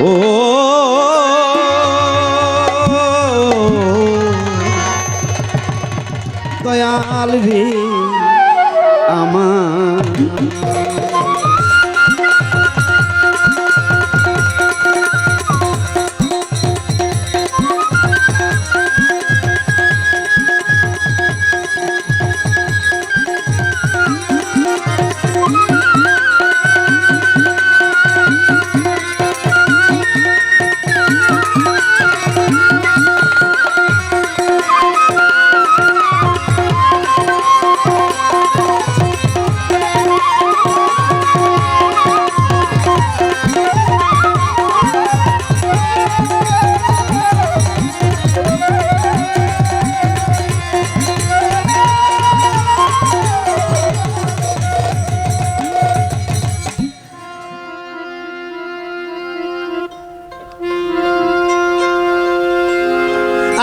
ও দয়াল রে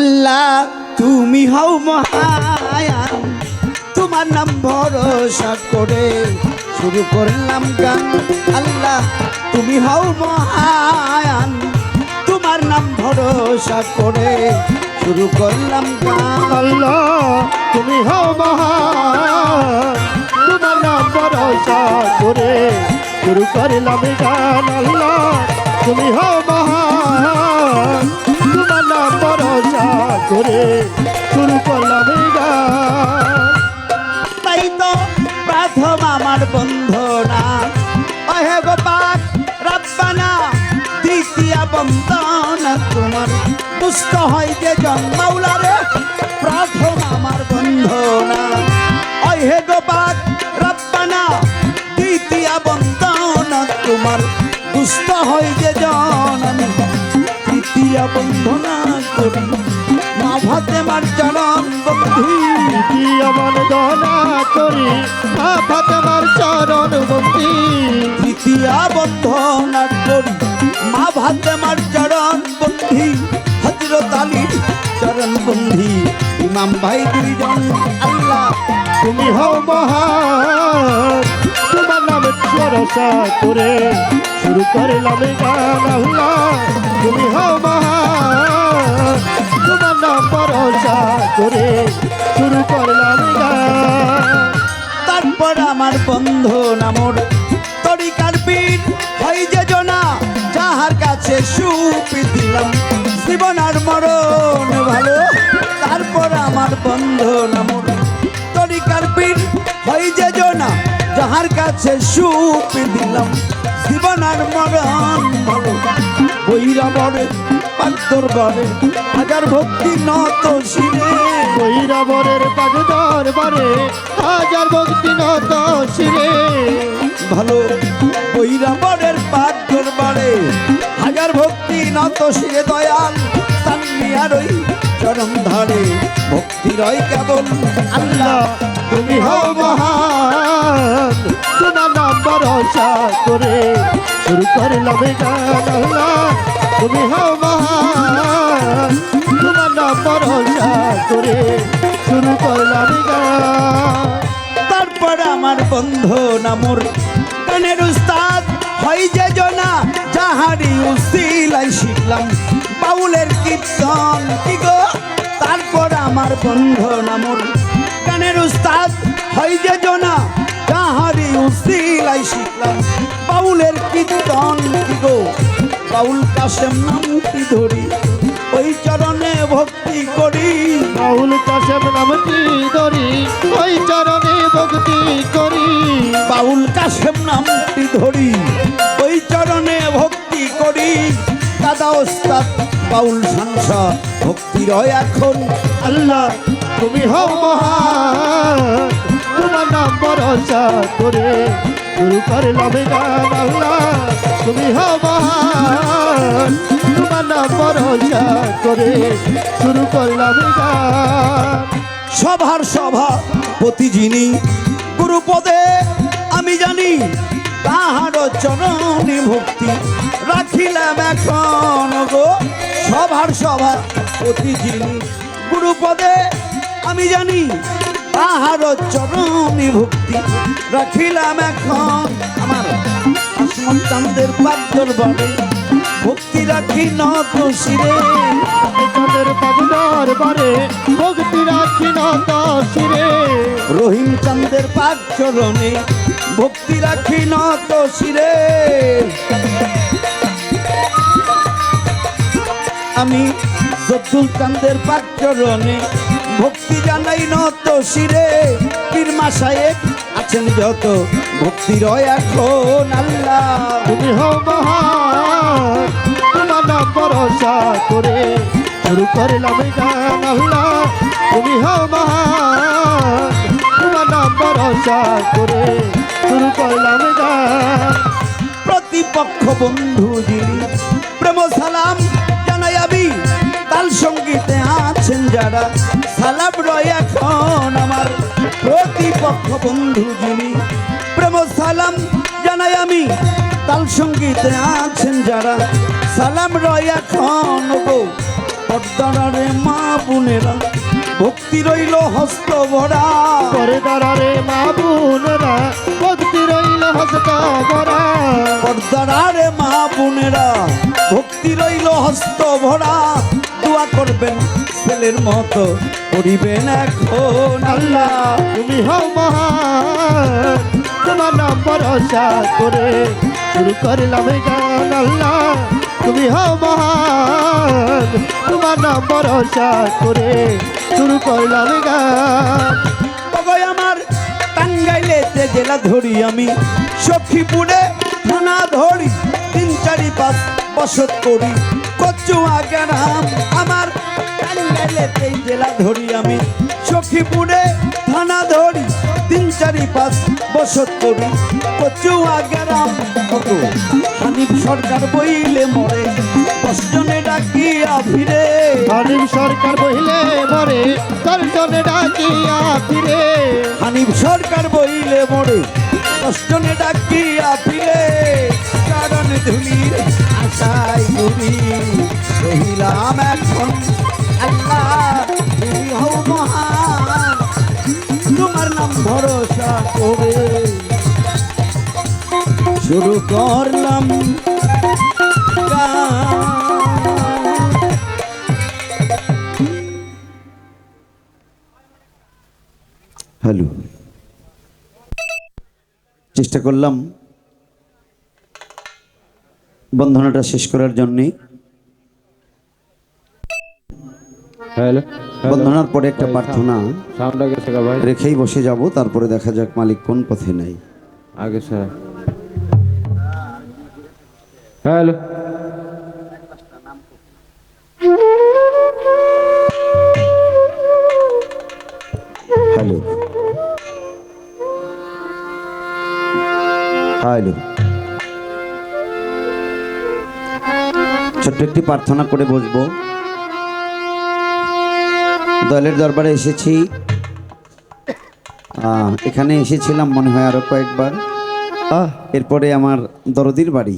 আল্লাহ, তুমি হও মহায়ান। তোমার নাম ভরসা করে শুরু করলাম গান। আল্লাহ, তুমি হও মহায়ান। তোমার নাম ভরসা করে শুরু করলাম গান। আল্লাহ, তুমি হও মহান তোমার নাম ভরসা করে শুরু করলাম গান। আল্লাহ, তুমি হও দুষ্ট হয় যে জন্মাউলারে প্রথম আমার বন্ধনা অহে গোপাল রব্বানা দ্বিতীয় বন্দনা তোমার দুষ্ট হয় যে জননী। তৃতীয় বন্ধনা করি মা ভাতে মার চরণ বন্ধু। আমার দনা করি ফাতেমার চরণ বন্দি তৃতীয়া বন্ধনা করি মা ভাতে মার চরণ বন্ধি। হজরত চরণ বন্ধি। ইমাম ভাই দুইজন, আল্লাহ, তুমি হও মহান। তোমার নামে ভরসা করে শুরু করলাম গান, আল্লাহ, তুমি হও মহান। তোমার নাম ভরসা করে শুরু করলাম গান। তারপর আমার বন্ধু নামর তরিকার পীর, হয় যে জনা, যাহার কাছে সুপি দিলাম। জীবনার মরণ ভালো, তারপর আমার বন্ধন তরিকার পীর হয় যে জনা, যাহার কাছে সুপি দিলাম। জীবনার মরণ ভালো বৈরা বরে পান্তর বরে হাজার ভক্তি নত শিরে। কৈরাবরের পাগ দরবারে হাজার ভক্তি নত শিরে। ভালো বৈরাবরের পাঠ দরবারে হাজার ভক্তি নত শিরে দয়াল তান্মিয়ার ওই চরম ধারে। ভক্তি রয় কেবল আল্লাহ, তুমি হও মহান। তোমার নাম ভরসা করে শুরু করলাম গান আল্লাহ, তুমি হও মহান। তোমার নাম ভরসা করে শুরু করলাম গান। তারপর আমার বন্ধু নামর কানের উস্তাদ, হয় যে জনা যাহারি উসিলাই শিখলাম। বাউলের কীর্তন, কি গো? তারপর আমার বন্ধু নামর কানের উস্তাদ, হয় যে জনা যাহারি উসিলাই শিখলাম। বাউলের কীর্তন, কি গো? বাউল কাশেম নামটি ধরি, ওই চরণে ভক্তি করি। বাউল কাশেম নামটি ধরি, ওই চরণে ভক্তি ওস্তাদ বাউল সংসা ভক্তি রয় এখন। আল্লাহ, তুমি হও মহান। নাম করে শুরু করলাম গান। আল্লাহ, তুমি হও মহান। তোমার নাম করে শুরু করলাম সভার সভা পতি যিনি গুরুপদে, আমি জানি চরণে ভক্তি রাখিলাম এখন গো সভার সভা যিনি গুরুপদে আমি জানি তাহার চরণী ভক্তি রাখিলাম এখন। আমার আসমন চান্দের পাদ্যর বলে ভক্তি রাখি নত শিরে। পাগলার বারে ভক্তি রাখি নত শিরে। রহিম চান্দের পাক চরণে ভক্তি রাখি নত শিরে। আমি জব্দুল চান্দের পাক ভক্তি জানাই নত শিরে। পীর মাসায়েক আছেন যত, ভক্তি রয় এখন আল্লাহ। তুমি মহান তোমার ভরসা করে শুরু করলাম গান আল্লাহ। তুমি তোমার নাম ভরসা করে শুরু করলাম প্রতিপক্ষ বন্ধু যিনি, প্রেম সালাম জানাই আমি। তাল সঙ্গীতে আছেন যারা, সালাম রয় এখন আমার। প্রতিপক্ষ বন্ধু যিনি, প্রেম সালাম জানাই আমি। তাল সঙ্গীতে আছেন যারা, সালাম রয় এখন পদ্মারে মা বোনেরা ভক্তি রইল হস্ত ভরা। করে দাঁড়ারে মা বোনেরা ভক্তি রইল হস্ত ভরা। পর্দারে মা বোনেরা ভক্তি রইল হস্ত ভরা। দোয়া করবেন ছেলের মতো করিবেন এখন আল্লাহ। তুমি হও মহান তোমার নাম ভরসা করে শুরু করলাম গান আল্লাহ। তুমি হও মহান তোমার নাম ভরসা করে শুরু করলাম গান তবে আমার টাঙ্গাইলেতে জেলা ধরি আমি, সখীপুরে থানা ধরি, তিন, চারি, পাঁচ বসত করি। কচুয়া গ্রাম আমার টাঙ্গাইলেতে জেলা ধরি আমি, সখীপুরে থানা ধরি, তিন, চারি, পাঁচ বসত করি। কচুয়া গ্রাম হানিফ সরকার বইলে মরে দশজনে ডাকিয়া ফিরে। হানিম সরকার বহিলে মরে দর্শনে ডাকিয়া ফিরে। হানিফ সরকার বইলে মরে কষ্টনে ডাকিয়া ফিরে। কারণ ধুলির আশাই ঘুরি রহিলাম এখন। আল্লাহ তুমি হও মহান তোমার নাম ভরসা করে। শুরু করলাম গান। চেষ্টা করলাম বন্ধনাটা শেষ করার জন্যে। হ্যালো। বন্ধনার পরে একটা প্রার্থনা। রেখেই বসে যাব তারপরে দেখা যাক মালিক কোন পথে নাই। আগে স্যার। হ্যালো। হ্যালো ছোট্ট একটি প্রার্থনা করে বসবো। দলের দরবারে এসেছি। এখানে এসেছিলাম মনে হয় আরও কয়েকবার। এরপরে আমার দরদির বাড়ি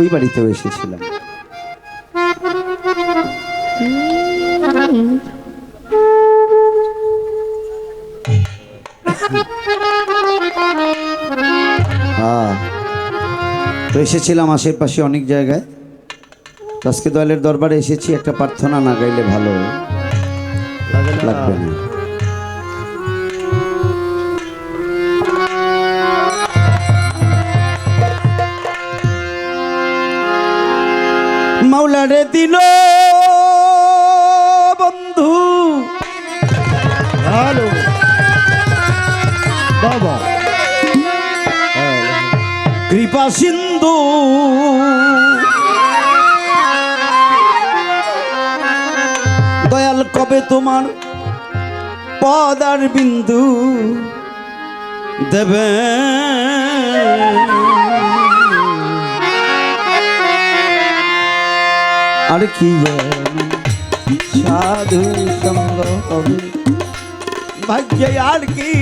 ওই বাড়িতেও এসেছিলাম। হ্যাঁ এসেছিলাম আশেপাশে অনেক জায়গায়। আজকে দলের দরবারে এসেছি একটা প্রার্থনা না গাইলে ভালো লাগবে না। মাওলারে দিল। কৃপা সিন্ধু। দয়াল, কবে তোমার পদার বিন্দু দেবে? আর কি সাধু সঙ্গ হবে? ভাগ্যে আর কি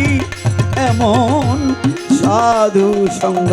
এমন সাধু সঙ্গ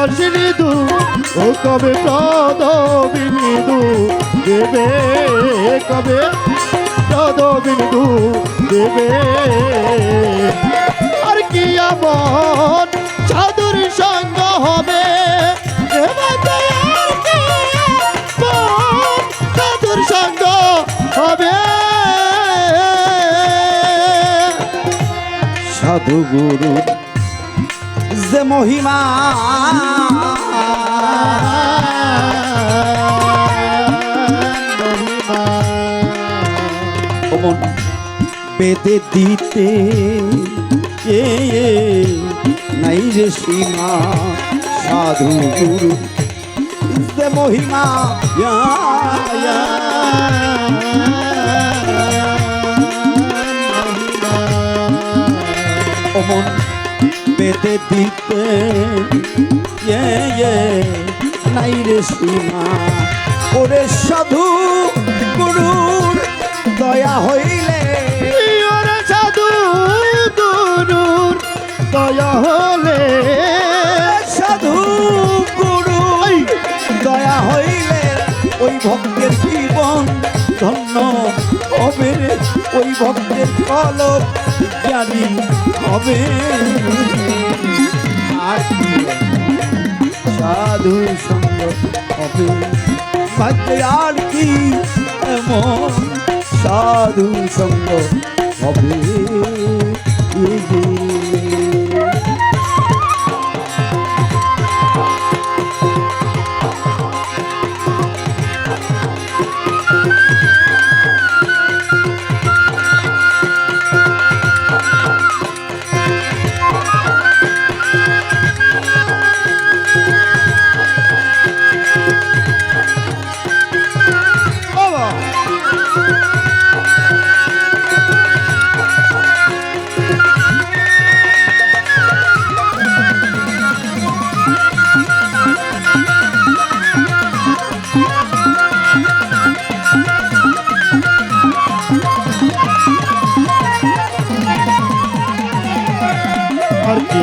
কি ও কবে প্রদ বিনিধু দেবে? কবে প্রদ বিনিধু দেবে? আর কি এমন সাধুর সঙ্গ হবে? সাধুর সঙ্গ হবে? সাধু গুরু যে মহিমা অমন বেদে দিতে এ নাই রে সীমা সাধু গুরু যে মহিমা। অমন বেদে দিতে নাই রে সীমা। ওরে সাধু গুরুর দয়া হইলে। ওরে সাধু গুরুর দয়া হলে সাধু গুরু দয়া হইলে ওই ভক্তের জীবন ধন্য হবে ওই ভক্তের কলক জানি হবে। আর সাধু সঙ্গ হবে। ভাগ্যে আর কি এমন সাধু সঙ্গ হবে। আর কি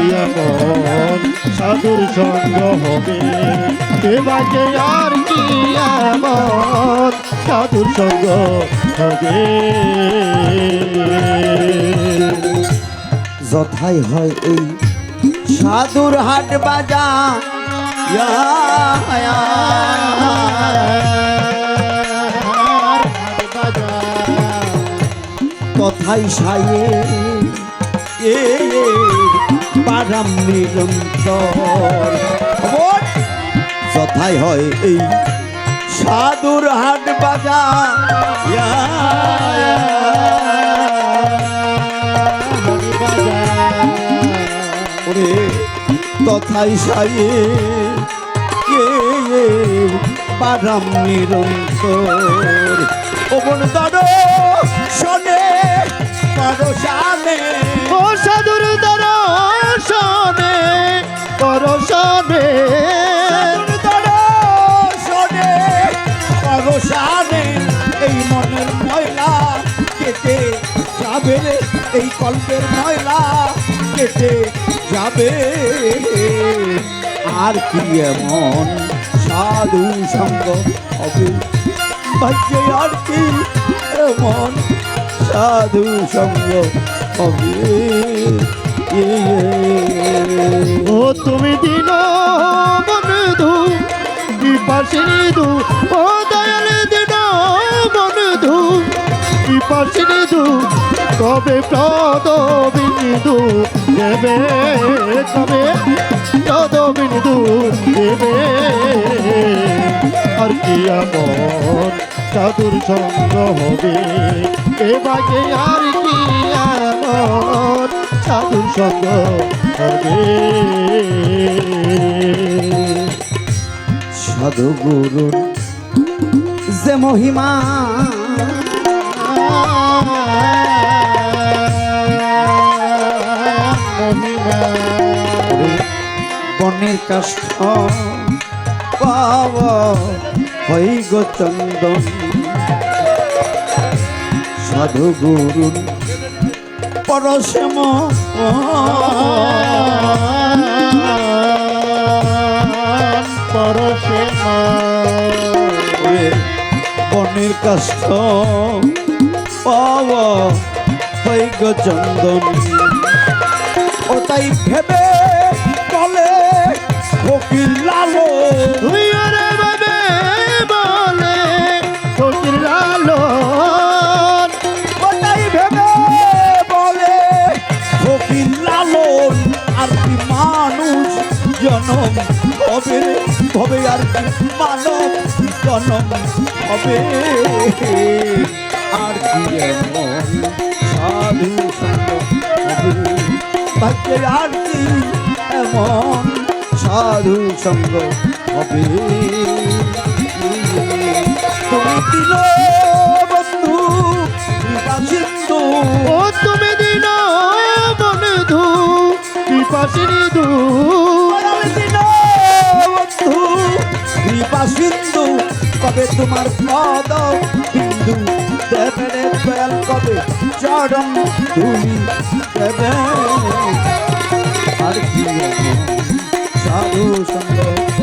সাধুর সঙ্গ হবে এবারে আর কি সাধুর সঙ্গ হবে যথাই হয় এই সাধুর হাট বাজা ইয়া, ইয়া। তথাই সায়ে এ পারাম নিরন্তর? যথাই হয় এই সাধুর হাট বাজা তথাই কে পারাম নিরন্তর ওমন দর শোনে পরশানে ও যাবে এই কল্পের ময়লা, কেটে যাবে। আর কি এমন সাধু সঙ্গ হবে? ভাগ্যে আর কি এমন সাধু সঙ্গ হবে? ও তুমি দিন বন্ধু কি পাশে নিধু, ও দয়াল দিন বন্ধু কি পাশে নিধু কবে প্রদ বিন্দু দেবে কবে প্রদ বিন্দু দেবে আর কি এমন সাধুর সঙ্গ হবে? এবারে আর কি এমন সাধুর সঙ্গ হবে? সাধু গুরুর যে মহিমা বনের কাষ্ঠ পাব। হই গো চন্দন। সাধু গুরুর পরশম। পরশে বনের কাষ্ঠ পাব। হই গো চন্দন। ও তাই ভেবে ফকির লালো ওরে বাবে বলে ফকির লালন ওটাই ভেবে বলে ফকির লালন আর কি মানুষ, জনম হবে আর মানব, জনম হবে। আর কি সাধু আর এমন সাধু সঙ্গ হবে। তুমি দিল বন্ধু সিন্ধু। ও তুমি দিন বন্ধু বিপাশিনী দু বন্ধু কৃপা সিন্ধু। কবে তোমার পদ বিন্দু কবে চরণ ধুলি? দেবে আর কি સાધુ સંગ